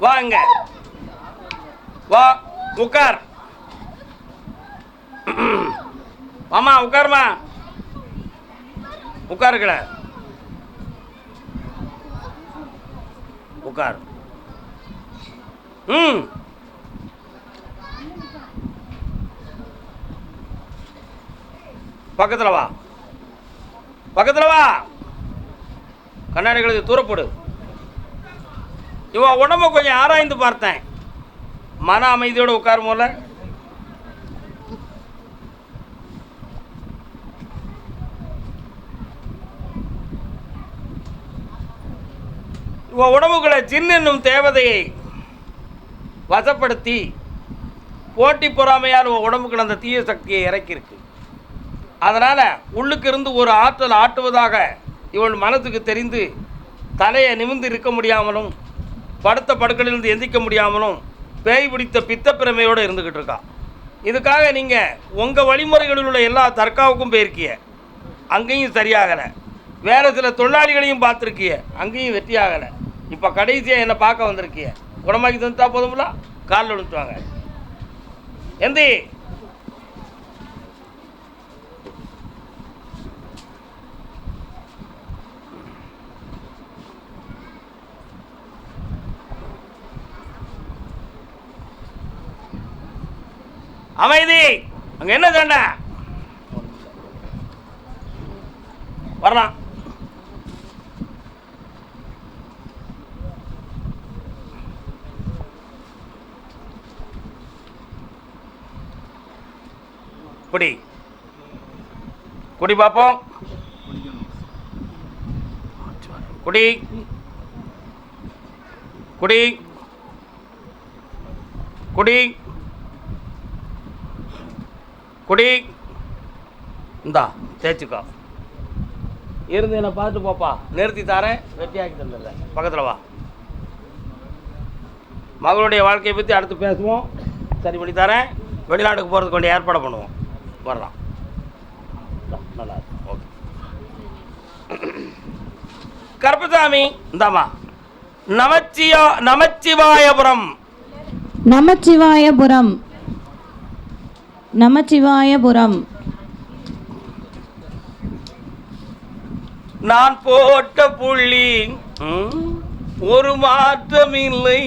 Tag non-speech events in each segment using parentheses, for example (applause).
வாங்க. வா உட்கார் மாமா உட்காருமா உட்காருக்கல உட்கார் ம். பக்கத்தில் வா. பக்கத்தில் வா. கண்ணாடிகளுக்கு தூரப்போடு. இவன் உடம்ப கொஞ்சம் ஆராய்ந்து பார்த்தேன். மன அமைதியோடு உட்காரும் போல இவன் உடம்புக்குள்ள ஜின் என்னும் தேவதையை வசப்படுத்தி போட்டி பொறாமையால் உன் உடம்புக்குள்ள அந்த தீய சக்தியை இறக்கியிருக்கு. அதனால் உள்ளுக்கு இருந்து ஒரு ஆற்றல் ஆட்டுவதாக இவள் மனதுக்கு தெரிந்து தலையை நிமிர்ந்து இருக்க முடியாமலும் படுத்த படுக்கலிருந்து எந்திக்க முடியாமலும் பேய் பிடித்த பித்தப்பிரமையோடு இருந்துக்கிட்டு இருக்கா. இதுக்காக நீங்கள் உங்கள் வழிமுறைகளில் உள்ள எல்லா தர்காவுக்கும் போயிருக்கிய. அங்கேயும் சரியாகலை. வேறு சில தொழிலாளிகளையும் பார்த்துருக்கிய. அங்கேயும் வெற்றியாகலை. இப்போ கடைசியாக என்னை பார்க்க வந்திருக்கிய? குணமாக்கி தந்துட்டா போதும்ல? காலில் விழுத்துவாங்க எந்தி அமைதி. அங்க என்ன சண்டை? வரலாம். குடி. குடி பார்ப்போம் குடி. குடி. குடி. குடி. இந்தா தேய்ச்சிக்கோ. இருந்து என்னை பார்த்து போப்பா. நிறுத்தி தாரேன். வெட்டியாக்கி தந்தல பக்கத்தில் வா. மகளுடைய வாழ்க்கையை பற்றி அடுத்து பேசுவோம். சரி பண்ணி தரேன். வெளிநாட்டுக்கு போகிறதுக்கு வேண்டிய ஏற்பாடு பண்ணுவோம். வரலாம். நல்லா ஓகே. கருப்பசாமி இந்தாம்மா. நமச்சியா நமச்சிவாயபுரம். நமச்சிவாயபுரம். நமச்சிவாயபுரம். நான் போட்ட புள்ளி ஒரு மாற்றம் இல்லை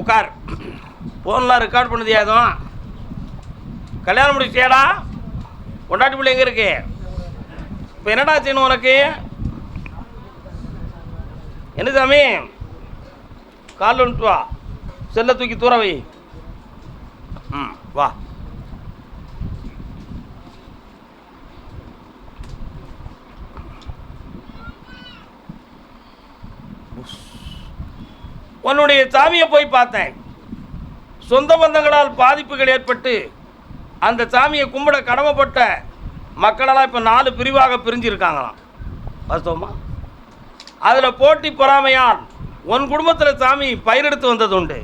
உட்கார் ஃபோன்லாம் ரெக்கார்ட் பண்ணது எதுவும் கல்யாணம் முடிச்சியாடா கொண்டாட்டி பிள்ளை எங்கே இருக்கு? இப்போ என்னடா செய்யணும் உனக்கு? என்ன சாமி? காலில் வந்துட்டு வா செல்லை தூக்கி தூர வை. ம் வா. உன்னுடைய சாமியை போய் பார்த்தேன். சொந்த பந்தங்களால் பாதிப்புகள் ஏற்பட்டு அந்த சாமியை கும்பிட கடமைப்பட்ட மக்களெல்லாம் இப்போ நாலு பிரிவாக பிரிஞ்சிருக்காங்களாம். வாஸ்தவமா? அதில் போட்டி பொறாமையால் உன் குடும்பத்தில் சாமி பயிரெடுத்து வந்தது உண்டு.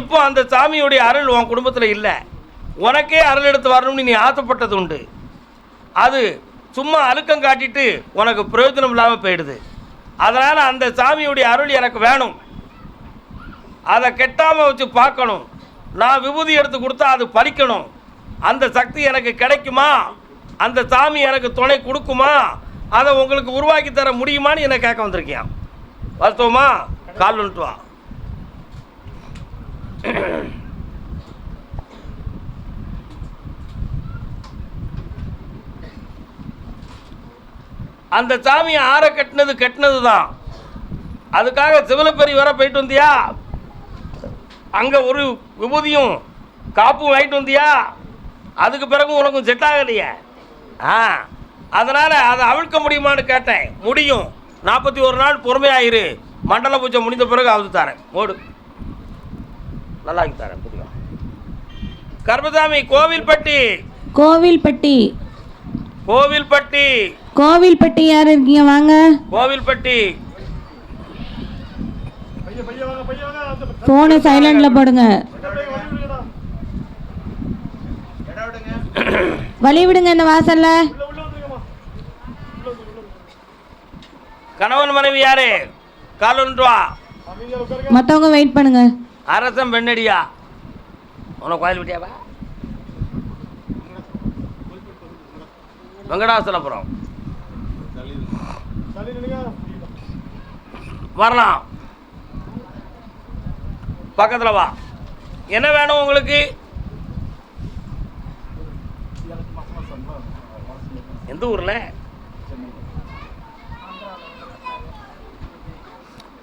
இப்போ அந்த சாமியுடைய அருள் உன் குடும்பத்தில் இல்லை. உனக்கே அருள் எடுத்து வரணும்னு நீ ஆசைப்பட்டது உண்டு. அது சும்மா அழுக்கம் காட்டிட்டு உனக்கு பிரயோஜனம் இல்லாமல் போயிடுது. அதனால் அந்த சாமியுடைய அருள் எனக்கு வேணும். அதை கெட்டாமல் வச்சு பார்க்கணும். நான் விபூதி எடுத்து கொடுத்தா அது பறிக்கணும். அந்த சக்தி எனக்கு கிடைக்குமா? அந்த சாமி எனக்கு துணை கொடுக்குமா? அதை உங்களுக்கு உருவாக்கி தர முடியுமான்னு என்னை கேட்க வந்திருக்கேன் வாஸ்தவமா கால் வந்துட்டு வா அந்த சாமியை ஆற கட்டினது கட்டினது தான் அதுக்காக சிவலப்பெரி வர போயிட்டு வந்தியா? அங்கே ஒரு விபூதியும் காப்பும் வாங்கிட்டு வந்தியா? அதுக்கு பிறகு உனக்கும் செட் ஆகலையே. ஆ அதனால் அதை அவிழ்க்க முடியுமான்னு கேட்டேன். முடியும். நாற்பத்தி ஒரு நாள் பொறுமையாயிரு. மண்டல பூஜை முடிந்த பிறகு அவுத்து தரேன். ஓடு. நல்லா தரேன் புரியும் கர்மசாமி கோவில்பட்டி. கோவில்பட்டி. கோவில்பட்டி. கோவில்பட்டி யார் இருக்கீங்க? வாங்க. கோவில்பட்டி. ஃபோனை சைலண்ட்ல போடுங்க. வழி விடுங்க இந்த வாசல்ல. கணவன் மனைவி யாரு? கால் ஒன்று வா. மற்றவங்க வெயிட் பண்ணுங்க. அரசன் பெண்ணடியா? உனக்கு கோயில் விட்டியாவா வெங்கடாசலபுரம் வரலாம். பக்கத்தில் வா. என்ன வேணும் உங்களுக்கு? எந்த ஊரில்?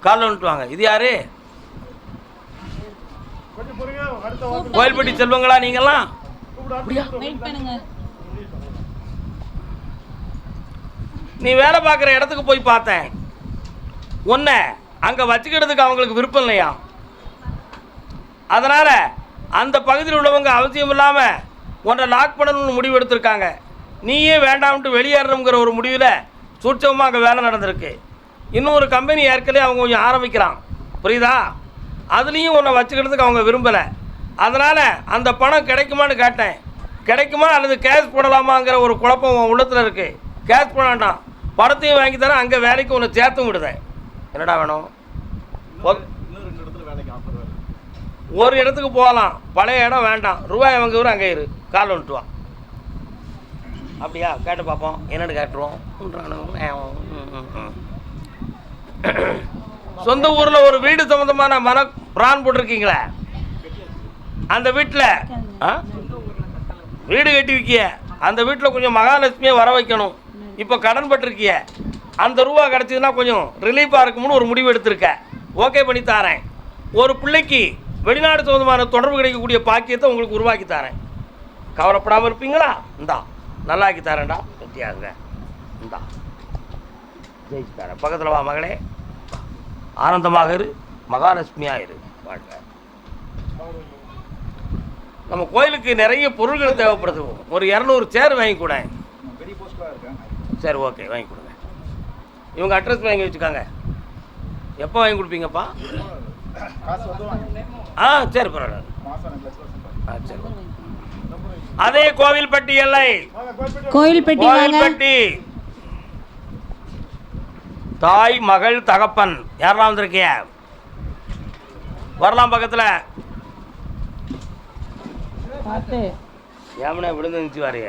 கால் வந்துட்டு வாங்க இது யாரு? கோயில்பட்டி செல்வங்களா நீங்கெல்லாம்? நீ வேலை பார்க்குற இடத்துக்கு போய் பார்த்தேன். உன்னை அங்கே வச்சுக்கிறதுக்கு அவங்களுக்கு விருப்பம் இல்லையா? அதனால் அந்த பகுதியில் உள்ளவங்க அவசியம் இல்லாமல் உன்னை லாக் பண்ணணும்னு முடிவு எடுத்திருக்காங்க. நீயே வேண்டாம்ட்டு வெளியேறணுங்கிற ஒரு முடிவில் சூட்சமாக அங்கே வேலை நடந்திருக்கு. இன்னும் ஒரு கம்பெனி ஏற்கனவே அவங்க கொஞ்சம் ஆரம்பிக்கிறான். புரியுதா? அதுலேயும் உன்னை வச்சுக்கிறதுக்கு அவங்க விரும்பலை. அதனால் அந்த பணம் கிடைக்குமான்னு கேட்டேன். கிடைக்குமா அல்லது கேஷ் போடலாமாங்கிற ஒரு குழப்பம் உன் உள்ளத்தில் இருக்குது கேஷ் போட வேண்டாம். பணத்தையும் வாங்கி தரேன். அங்கே வேலைக்கு உன்னை சேர்த்தும் விடுதேன். என்னடா வேணும்? ஒரு இடத்துக்கு போகலாம். பழைய இடம் வேண்டாம். ரூபாய் அவங்க ஊர் அங்கே இரு. கால் வந்துட்டு வா. அப்படியா? கேட்டு பார்ப்போம். என்னன்னு கேட்டுருவோம். (coughs) சொந்த ஊரில் ஒரு வீடு சம்மந்தமான மன பிரான் போட்டிருக்கீங்களே? அந்த வீட்டில் ஆ? வீடு கட்டியிருக்கிய. அந்த வீட்டில் கொஞ்சம் மகாலட்சுமியை வர வைக்கணும். இப்போ கடன் பட்டிருக்கிய. அந்த ரூபா கிடச்சிதுன்னா கொஞ்சம் ரிலீஃபாக இருக்கும்னு ஒரு முடிவு எடுத்திருக்க. ஓகே பண்ணி தரேன். ஒரு பிள்ளைக்கு வெளிநாடு சம்மந்தமான தொடர்பு கிடைக்கக்கூடிய பாக்கியத்தை உங்களுக்கு உருவாக்கி தரேன். கவலைப்படாமல் இருப்பீங்களா? இந்தா நல்லாக்கி தரேன்டா. வெட்டியாங்க இந்தா. ஜெயிச்சு தரேன் பக்கத்தில் வா மகளே. ஆனந்தமாக இரு மகாலட்சுமியாக இரு. வாழ்க நம்ம கோயிலுக்கு நிறைய பொருள்கள் தேவைப்படுது. ஒரு இரநூறு சேர் வாங்கி கூட. சரி ஓகே வாங்கி கொடுங்க. இவங்க அட்ரஸ் வாங்கி வச்சுக்காங்க. எப்போ வாங்கி கொடுப்பீங்கப்பா? ஆ சரி பரவாயில்ல. ஆ சரி அதே கோவில்பட்டி எல்லை. கோயில்பட்டி வாங்க. கோவில்பட்டி. தாய் மகள் தகப்பன். யாரெல்லாம் வந்திருக்கிய வரலாம் பக்கத்தில். ஏமனே விழுந்து இருந்துச்சு வாரிய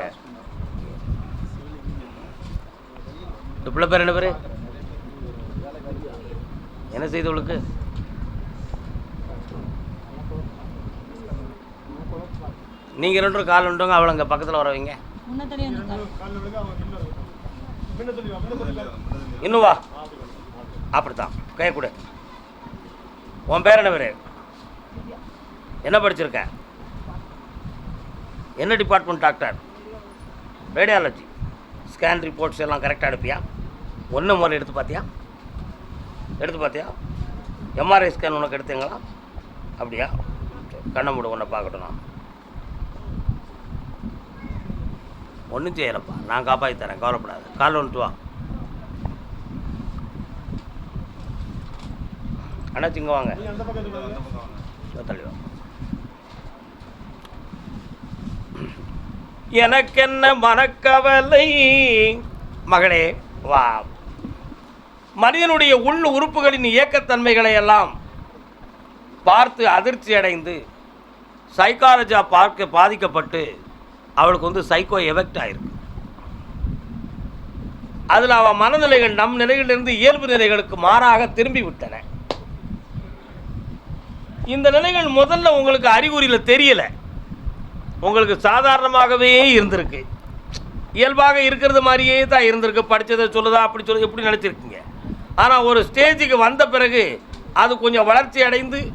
இந்த பிள்ளை பேர் என்ன பேர்? என்ன செய்தவளுக்கு நீங்கள் ரெண்டும் கால் உண்டுங்க அவளை அங்கே பக்கத்தில் வர வைங்க. இன்னும் வா. அப்படித்தான். கை கொடு. உன் பேர் என்ன பேர்? என்ன படிச்சிருக்க? என்ன department doctor radiology scan reports எல்லாம் கரெக்டாக எடுப்பியா? ஒன்று முதல்ல எடுத்து பார்த்தியா எடுத்து பார்த்தியா எம்ஆர்ஐ ஸ்கேன் உனக்கு எடுத்தீங்களா? அப்படியா? கண்ணை மூடு உன்னை பார்க்கட்டும் நான். ஒன்றும் செய்யலப்பா. நான் காப்பாற்றி தரேன் கவலைப்படாது. கால் வந்துட்டு வா. அண்ணாச்சி இங்கே வாங்க. இதோ தள்ளி வா. (clears throat) எனக்கென்ன மனக்கவலை? மகளே வா. மனிதனுடைய உள் உறுப்புகளின் இயக்கத்தன்மைகளை எல்லாம் பார்த்து அதிர்ச்சி அடைந்து சைக்காலஜா பார்க்க பாதிக்கப்பட்டு அவளுக்கு வந்து சைக்கோ எஃபெக்ட் ஆயிருக்கு. அதில் அவள் மனநிலைகள் நம் நிலையிலிருந்து இயல்பு நிலைகளுக்கு மாறாக திரும்பி விட்டன. இந்த நிலைகள் முதல்ல உங்களுக்கு அறிகுறியில் தெரியலை. உங்களுக்கு சாதாரணமாகவே இருந்திருக்கு. இயல்பாக இருக்கிறது மாதிரியே தான் இருந்திருக்கு. படித்ததை சொல்லுதா அப்படி சொல்லுது எப்படி நினச்சிருக்கீங்க? ஆனால் ஒரு ஸ்டேஜுக்கு வந்த பிறகு அது கொஞ்சம் வளர்ச்சி அடைந்து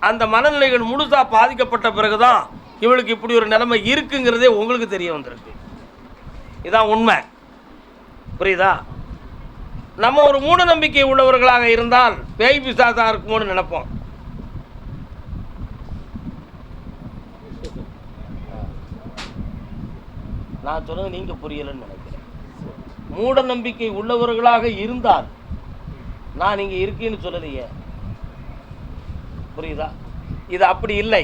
அந்த மனநிலைகள் முழுசாக பாதிக்கப்பட்ட பிறகு தான் இவளுக்கு இப்படி ஒரு நிலைமை இருக்குங்கிறதே உங்களுக்கு தெரிய வந்திருக்கு. இதான் உண்மை. புரியுதா? நம்ம ஒரு மூட நம்பிக்கை உள்ளவர்களாக இருந்தால் பேய் பிசாசாக இருக்குமோன்னு நினைப்போம். நான் சொன்னது நீங்கள் புரியலைன்னு நினைக்கிறேன். மூட நம்பிக்கை உள்ளவர்களாக இருந்தால் நான் இங்கே இருக்கேன்னு சொல்லலையே. புரியுதா? இது அப்படி இல்லை.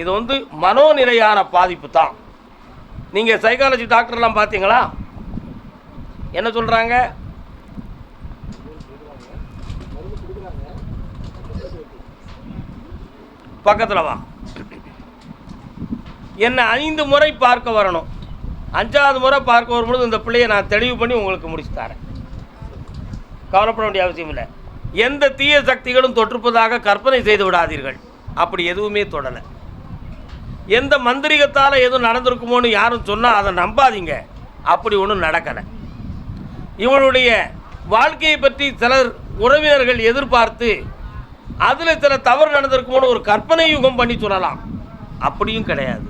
இது வந்து மனோநிலையான பாதிப்பு தான். நீங்கள் சைக்காலஜி டாக்டர்லாம் பார்த்தீங்களா? என்ன சொல்கிறாங்க பக்கத்தில் வா. என்னை ஐந்து முறை பார்க்க வரணும். அஞ்சாவது முறை பார்க்க வரும்பொழுது இந்த பிள்ளையை நான் தெளிவு பண்ணி உங்களுக்கு முடிச்சு தரேன். கவலைப்பட வேண்டிய அவசியம் இல்லை. எந்த தீய சக்திகளும் தொற்றுப்பதாக கற்பனை செய்து விடாதீர்கள். அப்படி எதுவுமே தொடலை. எந்த மந்திரிகத்தால் எதுவும் நடந்திருக்குமோன்னு யாரும் சொன்னால் அதை நம்பாதீங்க. அப்படி ஒன்றும் நடக்கலை. இவனுடைய வாழ்க்கையை பற்றி சிலர் உறவினர்கள் எதிர்பார்த்து அதில் சில தவறு நடந்திருக்குமோன்னு ஒரு கற்பனை யுகம் பண்ணி சொல்லலாம். அப்படியும் கிடையாது.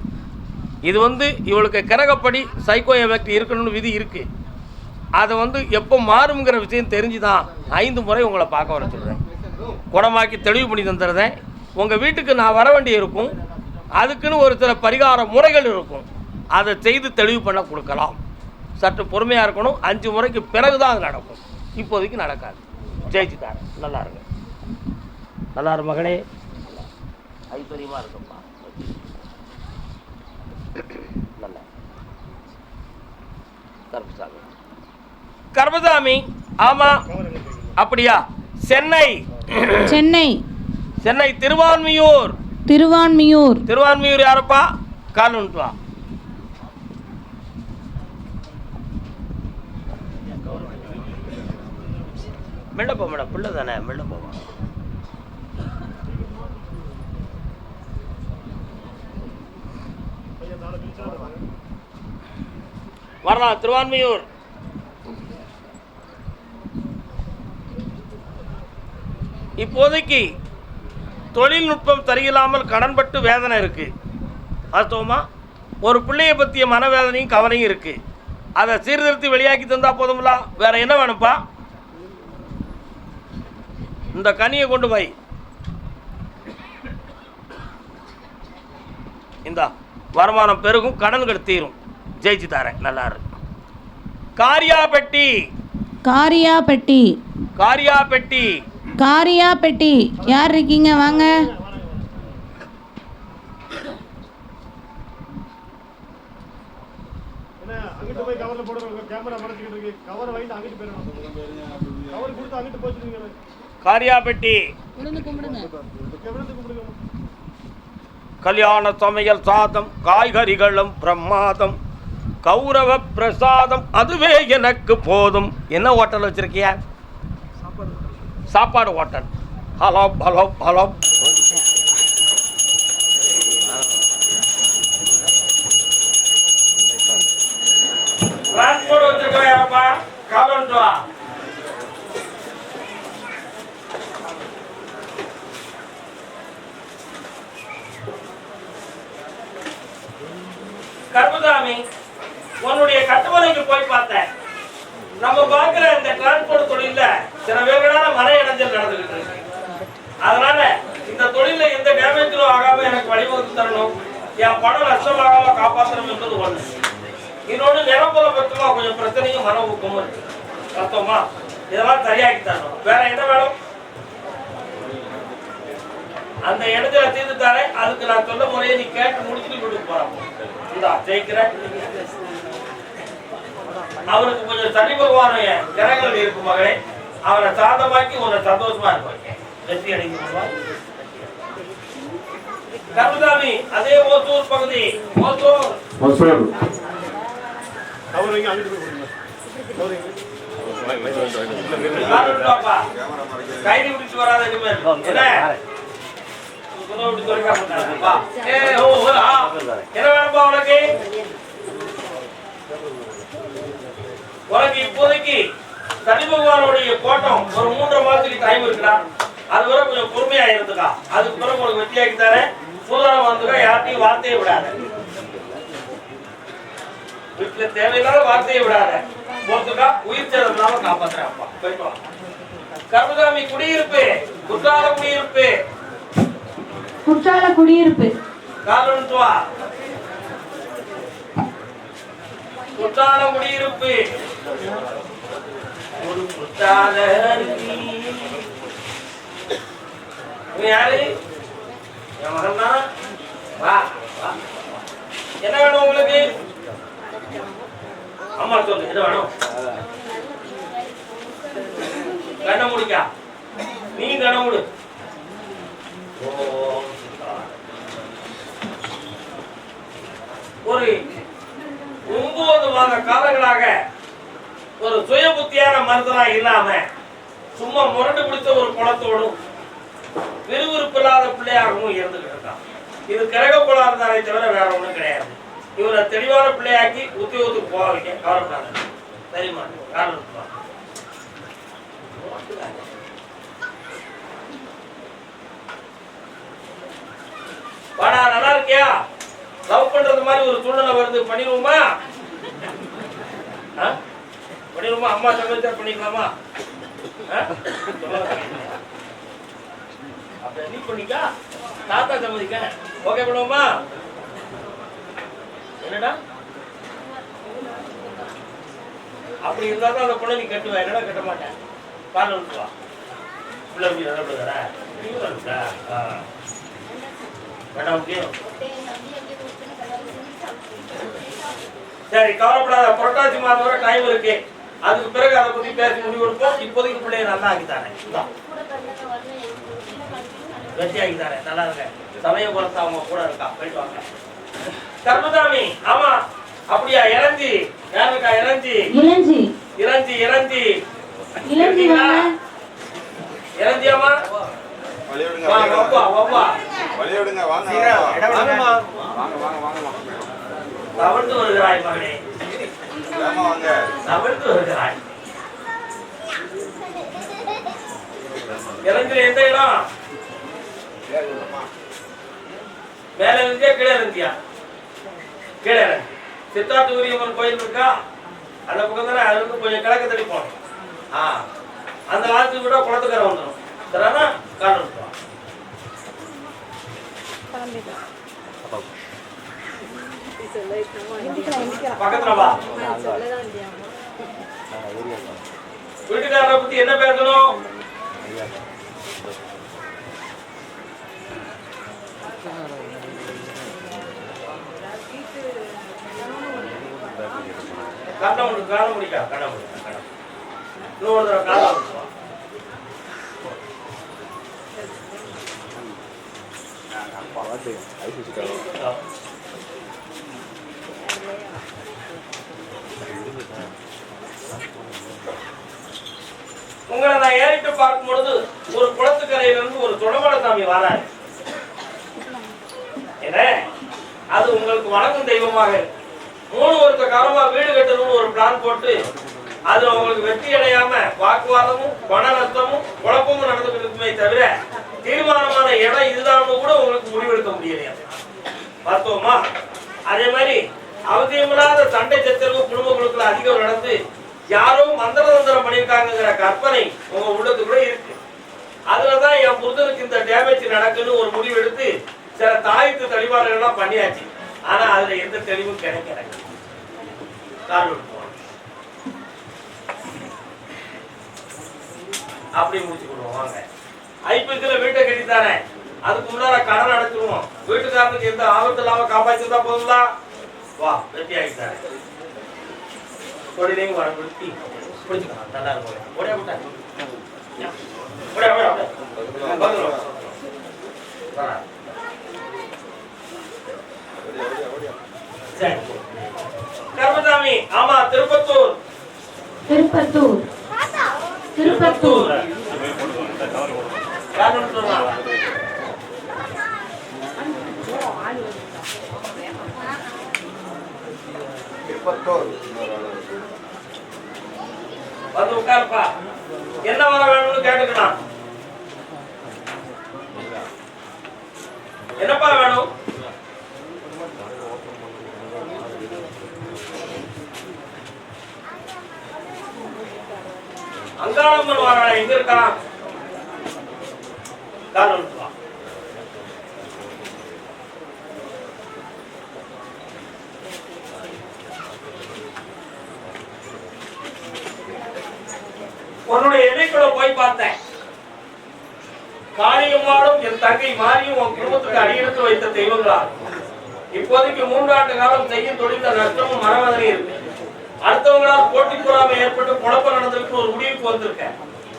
இது வந்து இவளுக்கு கிரகப்படி சைக்கோ எஃபெக்ட் இருக்கணும்னு விதி இருக்குது அதை வந்து எப்போ மாறுங்கிற விஷயம் தெரிஞ்சு தான் ஐந்து முறை உங்களை பார்க்க வர சொல்கிறேன் குணமாக்கி தெளிவு பண்ணி தந்துடுறேன். உங்கள் வீட்டுக்கு நான் வர வேண்டி இருக்கும். அதுக்குன்னு ஒரு சில பரிகார முறைகள் இருக்கும். அதை செய்து தெளிவு பண்ண கொடுக்கலாம். சற்று பொறுமையாக இருக்கணும். அஞ்சு முறைக்கு பிறகு தான் அது நடக்கும். இப்போதைக்கு நடக்காது. ஜெயிச்சு தரேன் நல்லா இருங்க. நல்லா இரு மகளே. ஐஸ்வர்யமாக இருக்கும் கருப்புசாமி. கருப்பசாமி ஆமாம் அப்படியா? சென்னை. சென்னை. சென்னை திருவான்மியூர். திருவான்மியூர். திருவான்மியூர் யாரப்பா? கால் வந்துட்டு வா மெல்ல போ மேடம் பிள்ளை தானே மெல்ல போவா வரலாம் திருவான்மையூர். இப்போதைக்கு தொழில்நுட்பம் சரியில்லாமல் கடன்பட்டு வேதனை இருக்குது வாஸ்தவமா ஒரு பிள்ளையை பற்றிய மனவேதனையும் கவலையும் இருக்குது அதை சீர்திருத்தி வெளியாக்கி தந்தால் போதுங்களா வேற என்ன வேணும்ப்பா இந்த கனியை கொண்டு போய். இந்தா வருமானம் பெருகும் கடன்கள் தீரும். ஜெயிச்சு தரேன். நல்லா இருக்கு காரியா பெட்டி காரியா பெட்டி காரியா பெட்டி காரியா பெட்டி யார் இருக்கீங்க? வாங்க. என்ன அங்கிட்டு போய் கவர்ல போடுறோம் கேமரா மறைச்சிக்கிட்டு இருக்கு. கவர் வாங்கிட்டு அங்கிட்டு போயிடணும். கவர் கொடுத்து அங்கிட்டு போச்சுருங்க காரியா பெட்டி எவ்வளோத்துக்கு கொடுங்க கல்யாண சமையல் சாதம் காய்கறிகளும் பிரமாதம். கௌரவ பிரசாதம் அதுவே எனக்கு போதும். என்ன ஹோட்டல் வச்சிருக்கிய? சாப்பாடு hotel. Hello hello hello. Transport வச்சிருக்கிறேன்ப்பா வா கர்மதாமி உன்னுடைய கட்டுமனைக்கு போய் பார்த்தேன். நம்ம பார்க்கிற இந்த டிரான்ஸ்போர்ட் தொழில சில வேகமான மன இடைஞ்சல் நடந்துகிட்டு இருக்கு. அதனால இந்த தொழில எந்த டேமேஜும் ஆகாம எனக்கு வழிவகுத்து தரணும். என் பணம் நஷ்டமாகாம காப்பாற்றணும் என்பது ஒண்ணு. இன்னொன்று நிலப்பல பத்தமா கொஞ்சம் பிரச்சனையும் மன ஊக்கமும் இருக்கு. பார்த்தோமா இதெல்லாம் சரியாக்கி தரணும். வேற என்ன வேணும்? அந்த இடத்துல தீர்த்து தரேன். அதுக்கு நான் சொல்ல முறையை நீ கேட்டு முடிச்சுட்டு வீட்டுக்கு போறான். இந்தா ஜெயிக்கிறேன். அவனுக்கு கொஞ்சம் சனி பகவான கிரகங்கள் இருக்கு மகளே. அவனை சாந்தமாக்கி உன்னை சந்தோஷமா இருப்பாங்க வெற்றி அடைந்து கருதாமி அதே ஓசூர் பகுதி. ஓசூர். அங்கிட்டு காரணம் பாப்பா கைதி பிடிச்சு வராத என்ன. என்ன வேணும்பா உனக்கு? உனக்கு இப்போதைக்கு சனி பகவானுடைய கோட்டம் ஒரு மூன்றரை மாதத்துக்கு டைம் இருக்குடா. அது வரை கொஞ்சம் பொறுமையா இருந்துக்கா. அதுக்கு பிறகு உனக்கு வெற்றியாக்கி தரேன். சூதானம் வந்துக்கா யார்ட்டையும் வார்த்தையை விடாத. வீட்டுல தேவையில்லாத வார்த்தையை விடாத. போத்துக்கா உயிர் சேதம் இல்லாம காப்பாத்துறேன் அப்பா. போயிட்டு வா கர்மசாமி குடியிருப்பு குற்றால குடியிருப்பு. குற்றால குடியிருப்பு. வா. குற்றால குடியிருப்பு. ஒரு குற்றால யாரு? என் மகன் தான் வா. என்ன வேணும் உங்களுக்கு? அம்மா சொல்லு எது வேணும்? கண்ண முடிக்கா. நீ கண்ண முடு. ஒரு ஒன்பது மாத காலங்களாக ஒரு சுய புத்தியான மருந்தனா இல்லாம சும்மா முரண்டு பிடிச்ச ஒரு குளத்தோடும் விறுவிறுப்பு இல்லாத பிள்ளையாகவும் இருந்துகிட்டு இருக்கான். இது கிரக கோளாறு தானே தவிர வேற ஒண்ணும் கிடையாது. இவரை தெளிவான பிள்ளையாக்கி உத்தியோகத்துக்கு போக வைக்க கவலைப்படாத. சரிம்மா காரணம் வாடா நல்லா இருக்கியா? லவ் பண்றது மாதிரி ஒரு சூழ்நிலை வருது பண்ணிடுவோமா? ஆ? பண்ணிடுவோமா? அம்மா சமைச்சா பண்ணிக்கலாமா? அப்ப நீ பண்ணிக்கா தாத்தா சம்மதிக்க. ஓகே பண்ணுவோமா? என்னடா? அப்படி இருந்தா தான் அந்த பொண்ணை நீ கட்டுவ. என்னடா கட்ட மாட்டேன் காரணம் விட்டு பிள்ளை நல்லா நல்ல ஆ. வேண்டாம் முக்கியம். சரி கவலைப்படாத புரட்டாசி மாதம் வரை டைம் இருக்கு. அதுக்கு பிறகு அதை பத்தி பேசி முடிவு எடுப்போம். இப்போதைக்கு பிள்ளைய நல்லா ஆக்கித்தானே வெற்றி ஆகித்தானே நல்லா இருக்க சமய குலத்தை அவங்க கூட இருக்கா? போயிட்டு வாங்க. கர்மசாமி ஆமா. அப்படியா? இறஞ்சி யாருக்கா? இறஞ்சி இளஞ்சி. இறஞ்சி இறஞ்சி வாங்க. இறஞ்சியாமா வழி விடுங்க வா வழி வப்பா வப்பா வழி விடுங்க வாங்க வாங்கம்மா வாங்க வாங்க வாங்க தவிர்த்து வருகிறாய் மகனே. தவிர்த்து வருகிறாய். இறஞ்சில எந்த இடம்? மேல இருந்தியா கீழே இருந்தியா கீழே இறங்கி. சித்தாத்தூரியம்மன் கோயில் இருக்கா? அந்த பக்கம் தானே அது வந்து கொஞ்சம் கிழக்கு தள்ளி போகணும். ஆ. அந்த காலத்துக்கு விட குளத்துக்கரை வந்துடும் சரினா காரணம் இருக்கும் பக்கத்துல வா வீட்டுக்காரரை பத்தி என்ன பேசணும்? கண்ணை முடி காண முடிக்கா கண்ண முடிக்கா கண்ண இன்னொரு தடவை காண முடிச்சுவா உங்களை நான் ஏறிட்டு பார்க்கும் பொழுது ஒரு குளத்துக்கரையில இருந்து ஒரு துணமல சாமி வராரு. என்ன? அது உங்களுக்கு வணக்கம் தெய்வமாக. மூணு வருஷ காலமா வீடு கட்டணும்னு ஒரு பிளான் போட்டு அதுல உங்களுக்கு வெற்றி அடையாம வாக்குவாதமும் பண நஷ்டமும் குழப்பமும் நடந்துகிட்டு இருக்குமே தவிர தீர்மானமான இடம் இதுதான் கூட உங்களுக்கு முடிவெடுக்க முடியலையா? பார்த்தோமா அதே மாதிரி அவசியமில்லாத சண்டை சச்சரவு குடும்பங்களுக்குள்ள அதிகம் நடந்து யாரோ மந்திர தந்திரம் பண்ணியிருக்காங்கிற கற்பனை உங்க உள்ளத்துக்குள்ள இருக்கு. அதுலதான் என் புரிதலுக்கு இந்த டேமேஜ் நடக்குன்னு ஒரு முடிவு எடுத்து சில தாய்த்து தெளிவாளர்கள் எல்லாம் பண்ணியாச்சு. ஆனா அதுல எந்த தெளிவும் கிடைக்கல. அப்படி முடிச்சு கொடுவோம் வாங்க. ஐபிஎஸ்ல வீட்டை கட்டித்தானே? அதுக்கு முன்னால கடன் அடைச்சிருவோம் வீட்டுக்காரனுக்கு எந்த ஆபத்து இல்லாம காப்பாற்றிருந்தா போதுங்களா? வா வெட்டி ஆகிட்டாரு. தொழிலையும் வர பிடிச்சி பிடிச்சிக்கலாம் நல்லா இருக்கும் ஓடியா விட்டா ஓடியா ஓடியா ஓடியா வந்துடும் வரா சரி கர்மசாமி ஆமா திருப்பத்தூர் திருப்பத்தூர் திருப்பத்தூர் திருப்பத்தூர் வந்து உட்காருப்பா. என்ன வர வேணும்னு கேட்டுக்கலாம் என்னப்பா வேணும்? அங்காளம்மன் வர எங்க இருக்கா காரணம் வா. உன்னுடைய எல்லைக்குள்ள போய் பார்த்தேன். காளியம்மாளும் என் தங்கை மாரியும் உன் குடும்பத்துக்கு அடியெடுத்து வைத்த தெய்வங்களா இப்போதைக்கு மூன்றாண்டு காலம் செய்ய தொழில நஷ்டமும் மரவதனை இருக்கு. அடுத்தவங்களால் போட்டி பொறாமை ஏற்பட்டு குழப்பம் நடந்திருக்கு ஒரு முடிவுக்கு வந்திருக்கேன்.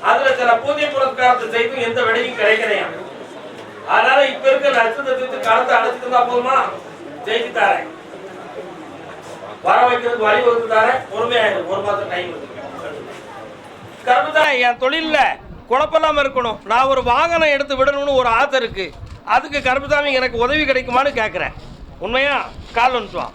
அதுல சில பூஜை புரஸ்காரத்தை செய்தும் எந்த விடையும் கிடைக்கலையா? அதனால இப்ப இருக்க நட்சத்திரத்துக்கு காலத்தை அழைச்சிட்டு இருந்தா போதுமா? ஜெயிச்சு தரேன். வர வைக்கிறதுக்கு வழி வகுத்து தரேன். பொறுமையாயிடும் ஒரு மாதம் டைம் இருக்கு. என் தொழிலில் குழப்பம் இருக்கணும். நான் ஒரு வாகனம் எடுத்து விடணும்னு ஒரு ஆசை இருக்கு. அதுக்கு கருப்புசாமி எனக்கு உதவி கிடைக்குமான்னு கேட்குறேன் உண்மையா? கால் வந்துட்டு